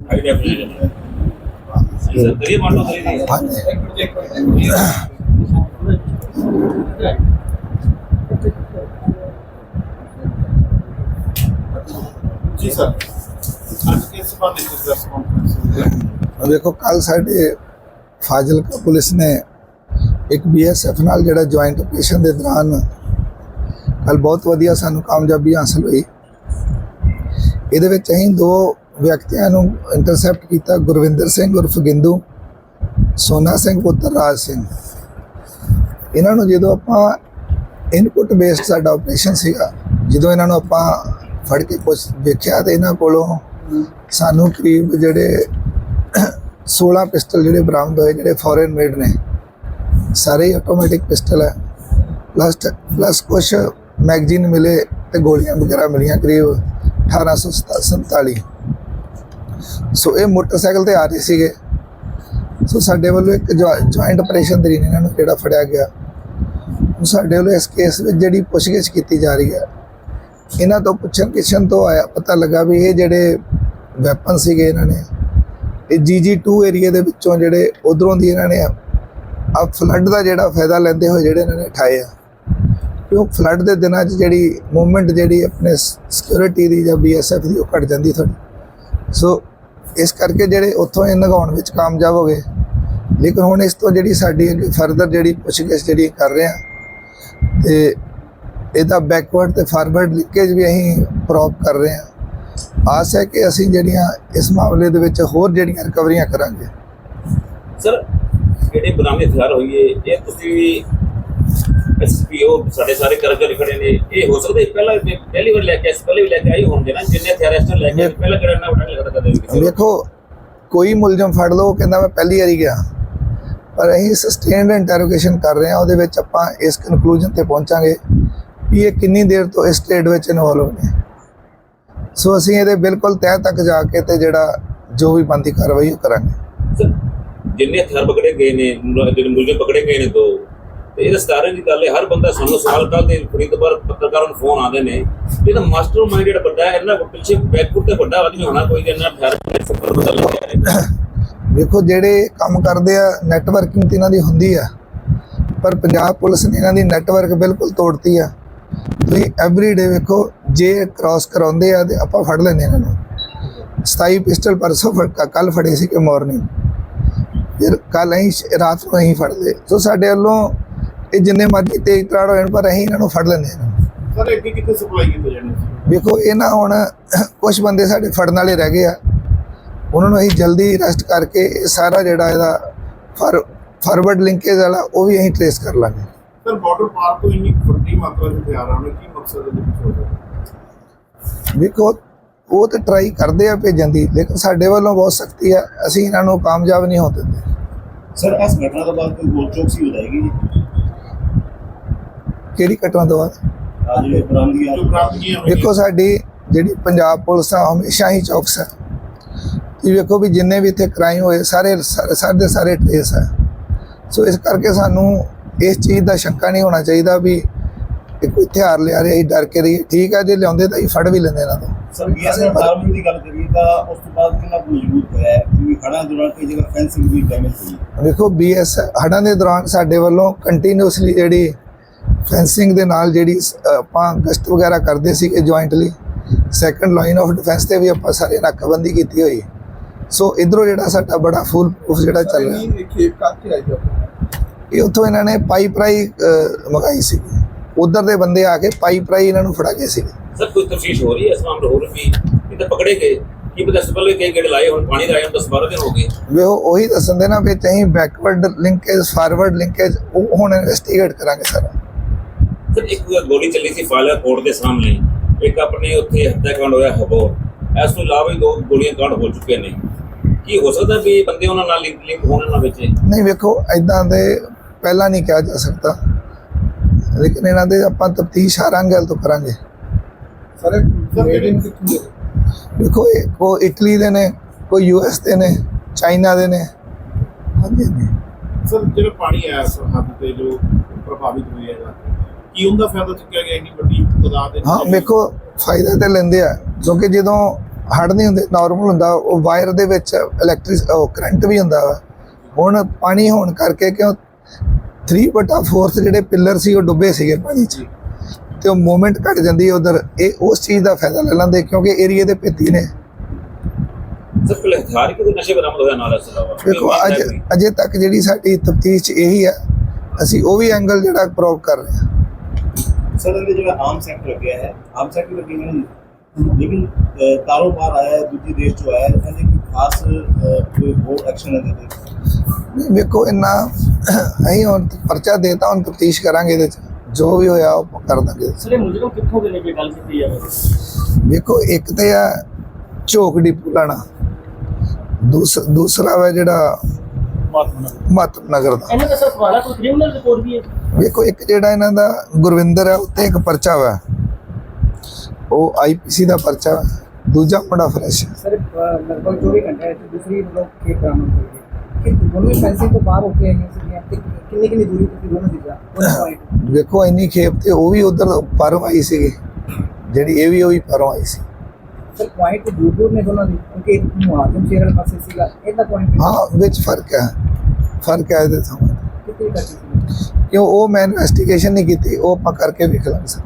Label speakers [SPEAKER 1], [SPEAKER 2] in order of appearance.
[SPEAKER 1] ਜੀ ਸਰ ਅੱਜ ਕਿਸ ਵਿੱਚ ਪ੍ਰੈਸ ਕਾਨਫਰੰਸ
[SPEAKER 2] ਵੇਖੋ ਕੱਲ ਸਾਡੇ ਫਾਜ਼ਿਲਕਾ ਪੁਲਿਸ ਨੇ ਇੱਕ ਬੀਐਸਐਫ ਨਾਲ ਜਿਹੜਾ ਜੁਆਇੰਟ ਆਪਰੇਸ਼ਨ ਦੇ ਦੌਰਾਨ ਕੱਲ ਬਹੁਤ ਵਧੀਆ ਸਾਨੂੰ ਕਾਮਯਾਬੀ ਹਾਸਲ ਹੋਈ ਇਹਦੇ ਵਿੱਚ ਅਸੀਂ ਦੋ ਵਿਅਕਤੀਆਂ ਨੂੰ ਇੰਟਰਸੈਪਟ ਕੀਤਾ ਗੁਰਵਿੰਦਰ ਸਿੰਘ ਉਰਫ ਗਿੰਦੂ, ਸੋਨਾ ਸਿੰਘ ਪੁੱਤਰ ਰਾਜ ਸਿੰਘ। ਇਹਨਾਂ ਨੂੰ ਜਦੋਂ ਆਪਾਂ ਇਨਪੁਟ ਬੇਸਡ ਸਾਡਾ ਆਪਰੇਸ਼ਨ ਸੀਗਾ, ਜਦੋਂ ਇਹਨਾਂ ਨੂੰ ਆਪਾਂ ਫੜ ਕੇ ਪੁੱਛ, ਵੇਖਿਆ ਤੇ ਇਹਨਾਂ ਕੋਲੋਂ ਸਾਨੂੰ ਕਰੀਬ ਜਿਹੜੇ 16 ਪਿਸਟਲ ਜਿਹੜੇ ਬਰਾਮਦ ਹੋਏ, ਜਿਹੜੇ ਫੋਰਨ ਮੇਡ ਨੇ, ਸਾਰੇ ਆਟੋਮੈਟਿਕ ਪਿਸਟਲ ਹੈ। ਪਲੱਸ ਪਲੱਸ ਕੁਛ ਮੈਗਜ਼ੀਨ ਮਿਲੇ ਤੇ ਗੋਲੀਆਂ ਵਗੈਰਾ ਮਿਲੀਆਂ ਕਰੀਬ 1847 ਸੋ ਇਹ ਮੋਟਰਸਾਈਕਲ ਤੇ ਆ ਰਹੇ ਸੀਗੇ। ਸੋ ਸਾਡੇ ਵੱਲੋਂ ਇੱਕ ਜੁਆਇੰਟ ਆਪਰੇਸ਼ਨ ਦੇ ਇਹਨਾਂ ਨੂੰ ਜਿਹੜਾ ਫੜਿਆ ਗਿਆ। ਹੁਣ ਸਾਡੇ ਵੱਲੋਂ ਇਸ ਕੇਸ ਵਿੱਚ ਜਿਹੜੀ ਪੁੱਛਗਿੱਛ ਕੀਤੀ ਜਾ ਰਹੀ ਹੈ, ਇਹਨਾਂ ਤੋਂ ਪੁੱਛਣ ਕਿਛਣ ਤੋਂ ਆਇਆ ਪਤਾ ਲੱਗਾ ਵੀ ਇਹ ਜਿਹੜੇ ਵੈਪਨ ਸੀਗੇ ਇਹਨਾਂ ਨੇ, ਇਹ ਜੀਜੀ2 ਏਰੀਆ ਦੇ ਵਿੱਚੋਂ ਜਿਹੜੇ ਉਧਰੋਂ ਦੀ ਇਹਨਾਂ ਨੇ ਆ ਫਲੱਡ ਦਾ ਜਿਹੜਾ ਫਾਇਦਾ ਲੈਂਦੇ ਹੋਏ ਜਿਹੜੇ ਇਹਨਾਂ ਨੇ ਠਾਏ ਆ। ਕਿਉਂ ਫਲੱਡ ਦੇ ਦਿਨਾਂ 'ਚ ਜਿਹੜੀ ਮੂਵਮੈਂਟ ਜਿਹੜੀ ਆਪਣੇ ਸਿਕਿਉਰਿਟੀ ਦੀ ਜਾਂ ਬੀਐਸਐਫ ਦੀ ਉਹ ਘਟ ਜਾਂਦੀ ਥੋੜੀ ਸੋ ਇਸ ਕਰਕੇ ਜਿਹੜੇ ਉੱਥੋਂ ਇਹ ਨਗਾਉਣ ਵਿੱਚ ਕਾਮਯਾਬ ਹੋ ਗਏ। ਲੇਕਿਨ ਹੁਣ ਇਸ ਤੋਂ ਜਿਹੜੀ ਸਾਡੀ ਫਰਦਰ ਜਿਹੜੀ ਪੁੱਛਗਿੱਛ ਜਿਹੜੀ ਕਰ ਰਹੇ ਆ ਤੇ ਇਹਦਾ ਬੈਕਵਰਡ ਤੇ ਫਾਰਵਰਡ ਲਿੰਕੇਜ ਵੀ ਅਸੀਂ ਪ੍ਰੋਪ ਕਰ ਰਹੇ ਹਾਂ। ਆਸ ਹੈ ਕਿ ਅਸੀਂ ਜਿਹੜੀਆਂ ਇਸ ਮਾਮਲੇ ਦੇ ਵਿੱਚ ਹੋਰ ਜਿਹੜੀਆਂ ਰਿਕਵਰੀਆਂ ਕਰਾਂਗੇ।
[SPEAKER 3] ਸਰ ਜਿਹੜੇ ਬਰਾਮਦ ਹਥਿਆਰ ਹੋਈਏ? ਇਹ ਤੁਸੀਂ ਐਸਪੀਓ ਸਾਡੇ ਸਾਰੇ ਕਰਮਚਾਰੀ ਖੜੇ ਨੇ। ਇਹ ਹੋ ਸਕਦਾ ਇਹ ਪਹਿਲਾਂ ਵੀ ਪਹਿਲੀ ਵਾਰ ਲੈ ਕੇ ਇਸ ਪਹਿਲੇ ਵੀ ਲੈ ਕੇ ਆਏ ਹੋਣਗੇ ਨਾ ਜਿੰਨੇ ਹਥਿਆਰ ਇਸ ਤੋਂ ਲੈ ਕੇ ਆਏ, ਪਹਿਲਾਂ ਕਿਹੜਾ ਨਾ ਬਣਾ ਲੱਗਦਾ ਕਦੇ ਵੀ ਕਿਸੇ ਨੂੰ।
[SPEAKER 2] ਵੇਖੋ ਕੋਈ ਮੁਲਜ਼ਮ ਫੜ ਲਓ ਉਹ ਕਹਿੰਦਾ ਮੈਂ ਪਹਿਲੀ ਵਾਰੀ ਗਿਆ। ਪਰ ਅਸੀਂ ਸਸਟੇਨਡ ਇੰਟਰੋਗੇਸ਼ਨ ਕਰ ਰਹੇ ਹਾਂ ਉਹਦੇ ਵਿੱਚ ਆਪਾਂ ਇਸ ਕਨਕਲੂਜਨ ਤੇ ਪਹੁੰਚਾਂਗੇ ਵੀ ਇਹ ਕਿੰਨੀ ਦੇਰ ਤੋਂ ਇਸ ਸਟੇਟ ਵਿੱਚ ਇਨਵੋਲਵ ਨੇ ਸੋ ਅਸੀਂ ਇਹਦੇ ਬਿਲਕੁਲ ਤਹਿ ਤੱਕ ਜਾ ਕੇ ਤੇ ਜਿਹੜਾ ਜੋ ਵੀ ਬੰਦੀ ਕਾਰਵਾਈ ਉਹ ਕਰਾਂਗੇ।
[SPEAKER 3] ਸਰ ਜਿੰਨੇ ਹਥਿਆਰ ਪਕੜੇ ਗਏ ਨੇ ਮੁਲ- ਜਿਹੜੇ ਮੁਲਜ਼ਮ ਪਕੜੇ ਗਏ ਨੇ ਦੋ ਤੇ ਇਹ ਸਤਾਰੇ ਦੀ ਗੱਲ ਹੈ ਹਰ ਬੰਦਾ ਸਾਨੂੰ ਸਵਾਲ ਕੱਲ ਦੇ ਫਰੀਦਪੁਰ ਪੱਤਰਕਾਰਾਂ ਨੂੰ ਫੋਨ ਆਉਂਦੇ ਨੇ। ਇਹਦਾ ਮਾਸਟਰ ਮਾਈਂਡ ਜਿਹੜਾ ਵੱਡਾ ਹੈ ਇਹਨਾਂ ਪਿੱਛੇ ਬੈਕਫੁੱਟ ਤੇ ਵੱਡਾ ਆਦਮੀ ਹੋਣਾ ਕੋਈ ਜਿਹਨਾਂ ਹਥਿਆਰ ਪਕੜ ਪਤਾ ਲੱਗਿਆ
[SPEAKER 2] ਵੇਖੋ, ਜਿਹੜੇ ਕੰਮ ਕਰਦੇ ਆ ਨੈਟਵਰਕਿੰਗ ਤੇ ਇਹਨਾਂ ਦੀ ਹੁੰਦੀ ਆ, ਪਰ ਪੰਜਾਬ ਪੁਲਿਸ ਨੇ ਇਹਨਾਂ ਦੀ ਨੈਟਵਰਕ ਬਿਲਕੁਲ ਤੋੜਤੀ ਆ। ਤੁਸੀਂ ਐਵਰੀ ਵੇਖੋ, ਜੇ ਕ੍ਰਾਸ ਕਰਾਉਂਦੇ ਆ ਤੇ ਆਪਾਂ ਫੜ ਲੈਂਦੇ ਇਹਨਾਂ ਨੂੰ। 27 ਪਿਸਟਲ ਪਰਸੋਂ ਕੱਲ ਫੜੇ ਸੀ ਕਿ ਮਾਰਨਿੰਗ ਫਿਰ ਕੱਲ ਅਸੀਂ ਰਾਤ ਨੂੰ ਅਸੀਂ ਫੜ ਲਏ ਸੋ ਸਾਡੇ ਵੱਲੋਂ ਇਹ ਜਿੰਨੇ ਮਰਜ਼ੀ ਤੇਜ਼ ਤਰਾੜ ਹੋਣ ਪਰ ਅਸੀਂ ਇਹਨਾਂ ਨੂੰ ਫੜ ਲੈਂਦੇ ਹਾਂ।
[SPEAKER 1] ਸਰ ਅੱਗੇ ਕਿੱਥੇ ਸਪਲਾਈ ਕੀਤੇ ਜਾਣੇ ਸੀ?
[SPEAKER 2] ਵੇਖੋ ਇਹ ਨਾ ਹੁਣ ਕੁਝ ਬੰਦੇ ਸਾਡੇ ਫੜਨ ਵਾਲੇ ਰਹਿ ਗਏ ਆ। ਉਹਨਾਂ ਨੂੰ ਅਸੀਂ ਜਲਦੀ ਅਰੈਸਟ ਕਰਕੇ ਇਹ ਸਾਰਾ ਜਿਹੜਾ ਇਹਦਾ ਫਾਰ ਫਾਰਵਰਡ ਲਿੰਕੇਜ ਵਾਲਾ ਉਹ ਵੀ ਅਸੀਂ ਟ੍ਰੇਸ ਕਰ ਲਾਂਗੇ।
[SPEAKER 1] ਸਰ ਬਾਰਡਰ ਪਾਰ ਤੋਂ ਇੰਨੀ ਵੱਡੀ ਮਾਤਰਾ ਵਿੱਚ ਹਥਿਆਰਾਂ ਨੇ ਕੀ ਮਕਸਦ ਦੇ ਵਿੱਚ ਹੋ ਰਿਹਾ
[SPEAKER 2] ਵੇਖੋ ਉਹ ਤੇ ਟਰਾਈ ਕਰਦੇ ਆ ਭੇਜਣ ਦੀ ਲੇਕਿਨ ਸਾਡੇ ਵੱਲੋਂ ਬਹੁਤ ਸਖਤੀ ਆ। ਅਸੀਂ ਇਹਨਾਂ ਨੂੰ ਕਾਮਯਾਬ ਨਹੀਂ ਹੋਣ ਦਿੰਦੇ।
[SPEAKER 4] ਸਰ ਇਸ ਘਟਨਾ ਤੋਂ ਬਾਅਦ ਕੋਈ ਗੋਲ ਚੌਕਸੀ ਹੋ ਜਾਏਗੀ ਜੀ?
[SPEAKER 2] ਕਿਹੜੀ ਘਟਨਾ ਤੋਂ ਬਾਅਦ? ਵੇਖੋ ਸਾਡੀ ਜਿਹੜੀ ਪੰਜਾਬ ਪੁਲਿਸ ਆ ਹਮੇਸ਼ਾ ਹੀ ਚੌਕਸ ਹੈ ਤੁਸੀਂ ਵੇਖੋ ਵੀ ਜਿੰਨੇ ਵੀ ਇੱਥੇ ਕ੍ਰਾਈਮ ਹੋਏ ਸਾਰੇ ਸਾਰੇ ਸਾਰੇ ਟ੍ਰੇਸ ਹੈ ਸੋ ਇਸ ਕਰਕੇ ਸਾਨੂੰ ਇਸ ਚੀਜ਼ ਦਾ ਸ਼ੰਕਾ ਨਹੀਂ ਹੋਣਾ ਚਾਹੀਦਾ ਵੀ ਇਹ ਕੋਈ ਹਥਿਆਰ ਲਿਆ ਰਿਹਾ ਅਸੀਂ ਡਰ ਕੇ ਰਹੀਏ ਠੀਕ ਹੈ ਜੇ ਲਿਆਉਂਦੇ ਤਾਂ ਅਸੀਂ ਫੜ ਵੀ ਲੈਂਦੇ ਇਹਨਾਂ ਤੋਂ।
[SPEAKER 4] ਸਰ ਬੀਐਸਐਫ ਫਾਰਮਿੰਗ ਦੀ ਗੱਲ ਕਰੀਏ ਤਾਂ ਉਸ ਤੋਂ ਬਾਅਦ ਕਿੰਨਾ ਮਜ਼ਬੂਤ ਹੋਇਆ ਹੈ? ਕਿਉਂਕਿ ਖੜਾ ਦੌਰਾਨ ਕਈ ਜਗ੍ਹਾ ਫੈਂਸਿੰਗ ਵੀ ਡੈਮੇਜ ਹੋਈ।
[SPEAKER 2] ਵੇਖੋ ਬੀਐਸ ਹੜਾਂ ਦੇ ਦੌਰਾਨ ਸਾਡੇ ਵੱਲੋਂ ਕੰਟੀਨਿਊਸਲੀ ਜਿਹੜੀ ਫੈਂਸਿੰਗ ਦੇ ਨਾਲ ਜਿਹੜੀ ਸ- ਆਪਾਂ ਗਸ਼ਤ ਵਗੈਰਾ ਕਰਦੇ ਸੀਗੇ jointly second line of defence ਤੇ ਵੀ ਆਪਾਂ ਸਾਰੇ ਨਾਕਾਬੰਦੀ ਕੀਤੀ ਹੋਈ ਸੋ ਇਧਰੋਂ ਜਿਹੜਾ ਸਾਡਾ ਬੜਾ ਫੁੱਲ ਪ੍ਰੂਫ ਜਿਹੜਾ ਚੱਲ ਰਿਹਾ।
[SPEAKER 1] ਇਹ
[SPEAKER 2] ਉੱਥੋਂ ਇਹਨਾਂ ਨੇ ਪਾਈਪ ਰਾਈ ਮੰਗਾਈ ਸੀ। ਉਧਰ ਦੇ ਬੰਦੇ ਆ ਕੇ ਪਾਈਪ ਰਾਈ ਇਹਨਾਂ ਨੂੰ ਫੜਾ ਗਏ ਸੀ।
[SPEAKER 3] ਸਰ ਕੋਈ ਤਫਤੀਸ਼ ਹੋ ਰਹੀ ਹੈ ਇਸ ਮਾਮਲੇ ਹੋਰ ਵੀ ਇਹ ਤਾਂ ਪਕੜੇ ਗਏ? ਕੀ ਪਹਿਲੇ ਕਈ ਗੇੜ ਲਾਏ ਹੁਣ ਪਾਣੀ ਦਾ ਆਇਆ 10 12 ਦਿਨ ਹੋ ਗਏ।
[SPEAKER 2] ਵੀ ਉਹ ਉਹੀ ਦੱਸਣ ਦੇ ਨਾ ਵੀ ਅਸੀਂ ਬੈਕਵਰਡ ਲਿੰਕੇਜ ਫਾਰਵਰਡ ਲਿੰਕੇਜ ਉਹ ਹੁਣ ਇਨਵੈਸਟੀਗੇਟ ਕਰਾਂਗੇ ਸਾਰਾ।
[SPEAKER 3] ਸਰ ਇੱਕ ਗੋਲੀ ਚੱਲੀ ਸੀ ਫਾਇਲਾ ਕੋਰਟ ਦੇ ਸਾਹਮਣੇ। ਇੱਕ ਆਪਣੇ ਉੱਥੇ ਹੱਤਿਆਕਾਂਡ ਹੋਇਆ ਹਬੋਰ ਇਸ ਤੋਂ ਇਲਾਵਾ ਵੀ ਦੋ ਗੋਲੀਆਂ ਕਾਂਡ ਹੋ ਚੁੱਕੇ ਨੇ। ਕੀ ਹੋ ਸਕਦਾ ਵੀ ਬੰਦੇ ਉਹਨਾਂ ਨਾਲ ਲਿੰਕ ਲਿੰਕ ਹੋਣ ਉਹਨਾਂ ਵਿੱਚ?
[SPEAKER 2] ਨਹੀਂ ਵੇਖੋ ਐਦਾਂ ਦੇ ਪਹਿਲਾਂ ਨਹੀਂ ਕਿਹਾ ਜਾ ਸਕਦਾ। ਲੇਕਿਨ ਇਹਨਾਂ ਦੇ ਆਪਾਂ ਤਫਤੀਸ਼ ਹਾਰਾਂਗੇ ਤੋਂ ਕਰਾਂਗੇ।
[SPEAKER 1] ਸਰ
[SPEAKER 2] ਇਹ ਕੋ ਇਟਲੀ ਦੇ ਨੇ ਕੋਈ ਯੂਐਸ ਦੇ ਨੇ ਚਾਈਨਾ ਦੇ ਨੇ। ਹਾਂਜੀ
[SPEAKER 1] ਸਰ ਜਿਹੜਾ ਪਾਣੀ ਆਇਆ ਸਰਹੱਦ ਤੇ ਜੋ ਪ੍ਰਭਾਵਿਤ ਹੋਏ ਆ ਕੀ ਉਹਦਾ ਫਾਇਦਾ ਚੁੱਕਿਆ ਗਿਆ ਇੰਨੀ ਵੱਡੀ ਤਾਦਾਦ ਦੇ
[SPEAKER 2] ਹਾਂ ਵੇਖੋ ਫਾਇਦਾ ਤੇ ਲੈਂਦੇ ਆ ਕਿਉਂਕਿ ਜਦੋਂ ਹੜ ਨਹੀਂ ਹੁੰਦੇ ਨਾਰਮਲ ਹੁੰਦਾ ਉਹ ਵਾਇਰ ਦੇ ਵਿੱਚ ਇਲੈਕਟ੍ਰਿਕ ਉਹ ਕਰੰਟ ਵੀ ਹੁੰਦਾ ਵਾ। ਹੁਣ ਪਾਣੀ ਹੋਣ ਕਰਕੇ ਕਿਉਂ 3 ਬਟਾ 4 ਜਿਹੜੇ ਪਿੱਲਰ ਸੀ ਉਹ ਡੁੱਬੇ ਸੀਗੇ ਪਾਣੀ 'ਚ। ਤੇ ਉਹ ਮੂਵਮੈਂਟ ਘਟ ਜਾਂਦੀ ਹੈ ਉਧਰ। ਇਹ ਉਸ ਚੀਜ਼ ਦਾ ਫਾਇਦਾ ਲੈ ਲੈਂਦੇ ਕਿਉਂਕਿ ਏਰੀਏ ਦੇ ਭਿੱਤੀ ਨੇ। ਦੇਖੋ ਅਜੇ ਤੱਕ ਜਿਹੜੀ ਸਾਡੀ ਤਫਤੀਸ਼ 'ਚ ਇਹੀ ਹੈ ਅਸੀਂ ਉਹ ਵੀ ਐਂਗਲ ਜਿਹੜਾ ਪ੍ਰੋਵ ਕਰ ਰਹੇ ਹਾਂ।
[SPEAKER 4] ਸਰ ਇਹਦੇ ਜਿਹੜਾ ਆਮ ਸੈਕਟਰ ਲੱਗਿਆ ਹੈ ਆਮ ਸੈਕਟਰ ਲੱਗੇ ਨੇ ਲੇਕਿਨ ਤਾਰੋਂ ਪਾਰ ਆਇਆ ਹੈ ਦੂਜੇ ਦੇਸ਼ ਤੋਂ ਆਇਆ ਹੈ ਇਹਦੇ ਕੋਈ ਖਾਸ ਕੋਈ ਹੋਰ ਐਕਸ਼ਨ ਤੇ?
[SPEAKER 2] ਨਹੀਂ, ਵੇਖੋ ਇੰਨਾ ਅਸੀਂ ਹੁਣ ਪਰਚਾ ਦੇਤਾ ਹੁਣ ਤਫਤੀਸ਼ ਕਰਾਂਗੇ ਇਹਦੇ 'ਚ ਜੋ ਵੀ ਹੋਇਆ ਉਹ ਕਰ ਦਾਂਗੇ।
[SPEAKER 5] ਸਰ ਇਹ ਮੁਲਜ਼ਮ ਕਿੱਥੋਂ ਦੇ ਨੇ ਜੇ ਗੱਲ ਕੀਤੀ ਜਾਵੇ?
[SPEAKER 2] ਵੇਖੋ ਇੱਕ ਤੇ ਆ ਝੋਕ ਡਿਪੂ ਲਾਣਾ ਦੂਸਰਾ ਦੂਸਰਾ ਵਾ ਜਿਹੜਾ ਮਹਾਤਮਾ ਦਾ।
[SPEAKER 5] ਇਹਨਾਂ ਦਾ ਸਰ ਸਵਾਲਾ ਕੋਈ ਕ੍ਰਿਮੀਨਲ ਰਿਪੋਰਟ ਵੀ ਹੈ?
[SPEAKER 2] ਵੇਖੋ ਇੱਕ ਜਿਹੜਾ ਇਹਨਾਂ ਦਾ ਗੁਰਵਿੰਦਰ ਹੈ ਉੱਤੇ ਇੱਕ ਪਰਚਾ ਵਾ। ਉਹ ਆਈਪੀਸੀ ਦਾ ਪਰਚਾ ਦੂਜਾ ਬੜਾ ਫਰੈਸ਼ ਹੈ।
[SPEAKER 6] ਸਰ ਲਗਭਗ 24 ਘੰਟੇ ਤੇ ਦੂਸਰੀ ਮਤਲਬ ਕੇ ਬਰਾਮਦ ਹੋਈ ਹੈ? ਕਿ ਦੋਨੋਂ ਫੈਂਸਿੰਗ ਤੋਂ ਬਾਹਰ ਹੋ ਕੇ ਆਈਆਂ ਸੀਗੀਆਂ ਤੇ ਕਿੰਨੀ ਕਿੰਨੀ ਦੂਰੀ ਤੁਸੀਂ ਦੋਨੋਂ ਦਿੱਤਾ
[SPEAKER 2] ਵੇਖੋ ਇੰਨੀ ਖੇਪ ਤੇ ਉਹ ਵੀ ਉਧਰ ਪਰੋਂ ਜਿਹੜੀ ਇਹ ਵੀ ਉਹ ਵੀ ਪਰੋਂ ਆਈ ਸੀ।
[SPEAKER 6] ਪੁਆਇੰਟ ਦੂਰ ਦੂਰ ਨੇ ਦੋਨਾਂ ਦੇ ਕਿਉਂਕਿ ਮੁਹਾਜ਼ਮ ਸ਼ੇਰ ਵਾਲੇ ਪਾਸੇ ਸੀਗਾ ਇਹਦਾ ਪੁਆਇੰਟ
[SPEAKER 2] ਹਾਂ ਵਿੱਚ ਫਰਕ ਹੈ ਫਰਕ ਹੈ ਇਹਦੇ ਤੋਂ ਕਿਉਂ ਉਹ ਮੈਂ ਇਨਵੈਸਟੀਗੇਸ਼ਨ ਨਹੀਂ ਕੀਤੀ ਉਹ ਆਪਾਂ ਕਰਕੇ ਵੇਖ ਲਾਂਗੇ
[SPEAKER 3] ਸਰ